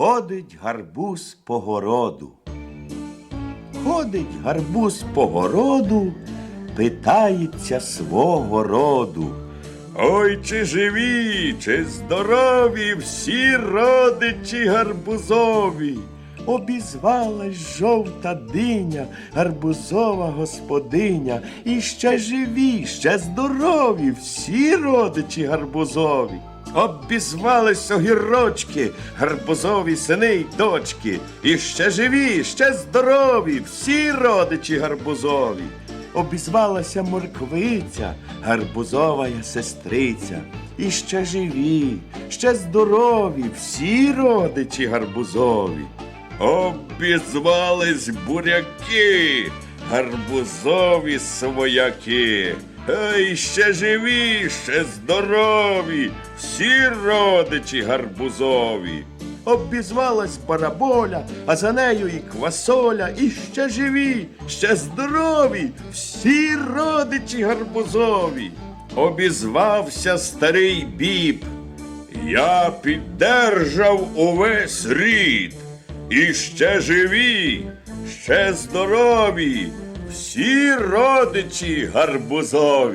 Ходить гарбуз по городу. Ходить гарбуз по городу, питається свого роду. Ой, чи живі, чи здорові всі родичі гарбузові. Обізвалась жовта диня, гарбузова господиня, і ще живі, ще здорові, всі родичі гарбузові. Обізвались огірочки, гарбузові сини й дочки, і ще живі, ще здорові, всі родичі гарбузові. Обізвалася морквиця, гарбузовая сестриця, і ще живі, ще здорові, всі родичі гарбузові. Обізвались буряки, гарбузові свояки. Ей, ще живі, ще здорові, всі родичі гарбузові. Обізвалась бараболя, а за нею і квасоля, і ще живі, ще здорові, всі родичі гарбузові. Обізвався старий біб. Я піддержав увесь рід, і ще живі, ще здорові, всі родичі гарбузові.